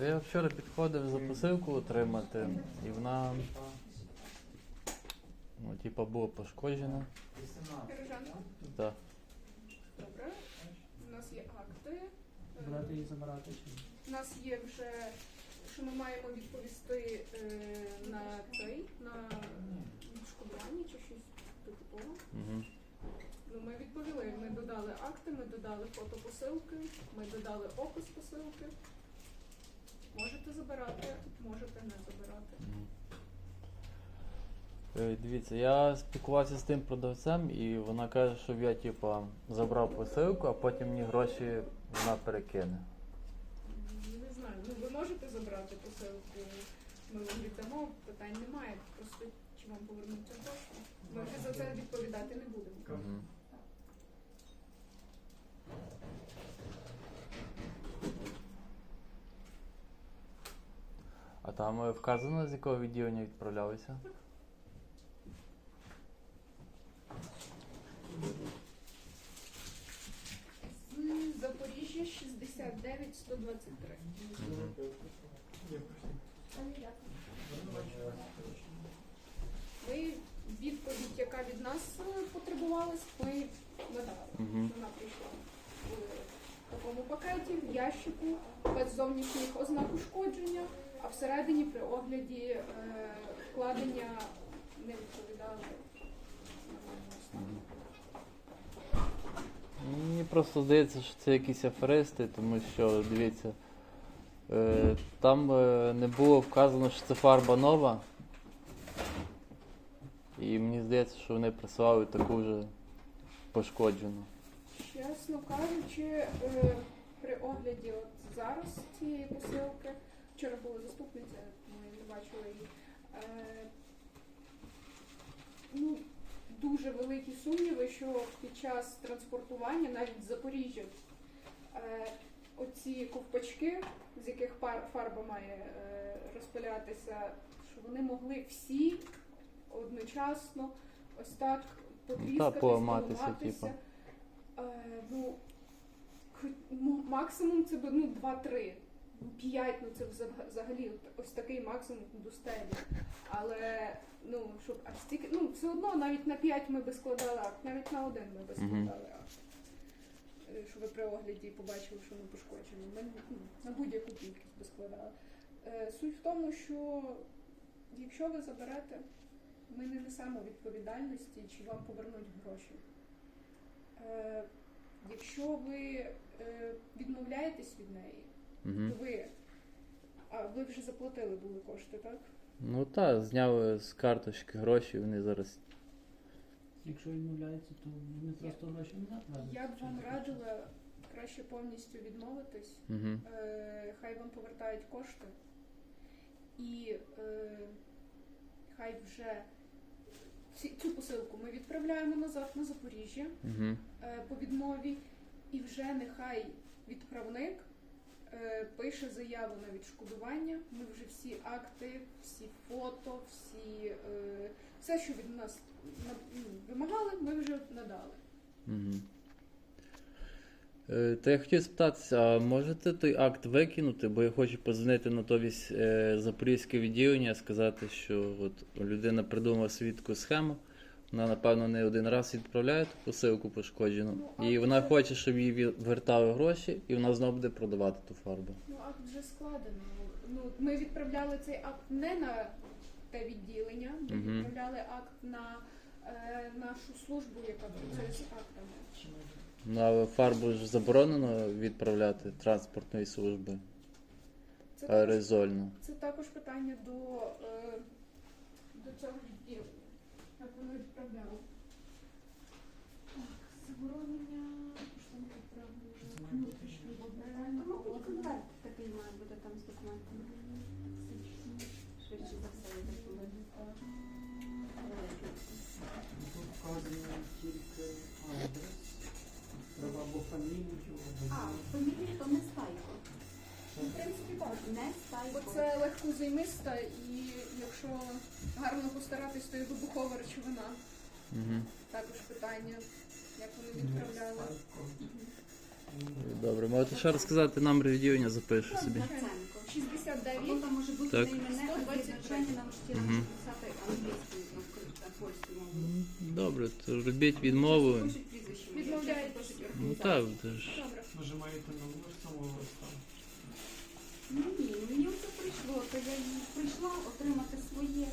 Я вчора підходив за посилку отримати, і вона ну, типа була пошкоджена. Бережанка. Так. Добре. У нас є акти. Брати і забирати чи ні? У нас є вже, що ми маємо відповісти е, на цей, на відшкодування чи щось типу того. Угу. Ну, ми відповіли, ми додали акти, ми додали фото посилки, ми додали опис посилки. Забирати, можете не забирати. Е, Дивіться, я спілкувався з тим продавцем, і вона каже, щоб я типа забрав посилку, а потім мені гроші вона перекине. Не знаю, ну ви можете забрати посилку, ми вам віддамо, питань немає. Просто чи вам повернуться гроші. Ми вже за це відповідати не будемо. Угу. А там е, вказано, з якого відділення відправлялися? З Запоріжжя 69 123. Ми відповідь, яка від нас е, потребувалась, ми надали. Угу. Вона прийшла в такому пакеті, в ящику, без зовнішніх ознак ушкодження, а всередині при огляді е, вкладення не відповідали. Мені просто здається, що це якісь аферисти, тому що дивіться, е, там е, не було вказано, що це фарба нова. І мені здається, що вони присилали таку вже пошкоджену. Чесно кажучи, е, при огляді от зараз цієї посилки, вчора була заступниця, ми не бачили її. Е, ну, дуже великі сумніви, що під час транспортування, навіть з Запоріжжя, е, оці ковпачки, з яких фарба має е, розпилятися, що вони могли всі одночасно ось так потріскатись, поламатися, типу. Ну, максимум це би ну, 2-3. Ну, 5, ну це взагалі ось такий максимум до стелі. Але ну, щоб аж стільки, ну все одно навіть на 5 ми би складали акт, навіть на один ми би складали акт. Е, Щоб ви при огляді побачили, що ми пошкоджені. Ми ну, на будь-яку кількість би складали. Е, Суть в тому, що якщо ви заберете, ми не несемо відповідальності, чи вам повернуть гроші. Е, Якщо ви відмовляєтесь від неї, Угу. ви, а ви вже заплатили були кошти, так? Ну так, зняли з карточки гроші, вони зараз. Якщо відмовляється, то вони просто гроші назад вернуть. Я б вам радила краще повністю відмовитись. Угу. Е, хай вам повертають кошти, і е, хай вже ці, цю посилку ми відправляємо назад на Запоріжжя. Угу. е, по відмові, і вже нехай відправник пише заяву на відшкодування. Ми вже всі акти, всі фото, всі е, все, що від нас ну, вимагали, ми вже надали. Угу. Е, та я хотів спитатися, а можете той акт викинути, бо я хочу подзвонити на то вісь, е, запорізьке відділення, сказати, що от людина придумала собі таку схему. Вона, напевно, не один раз відправляє ту посилку пошкоджену. Ну, І вона хоче, щоб їй вертали гроші, і вона знову буде продавати ту фарбу. Ну, акт вже складено. Ну, ми відправляли цей акт не на те відділення, ми Мгм. відправляли акт на е, нашу службу, яка працює з актами. Ну, але фарбу ж заборонено відправляти транспортної служби Це також. Це також питання до, е, до цього відділу. Як воно відправляло. Так, заборонення відправлення внутрішній Ну, мабуть, конверт такий має бути там з документами. Швидше за все, я. Тут вказано тільки адрес. Треба або фамілію, А, фамілія то не стайко. Ну, в принципі, так. Не Бо це легкозаймиста і якщо гарно постаратись, то і вибухова речовина. Також питання, як вони відправляли. Добре, можете ще розказати номер відділення, запишу собі. Ценко. 69. Там може бути Так. на імене, а десь навчання нам хотіли Мгм. написати англійською, там, та. Добре, то робіть відмову. Відмовляють прізвище. Відмовляєтесь. Ну так, це ж Добре. Нажимаєте на номер самого листа. Ну ні, мені це прийшло, то я прийшла отримати своє.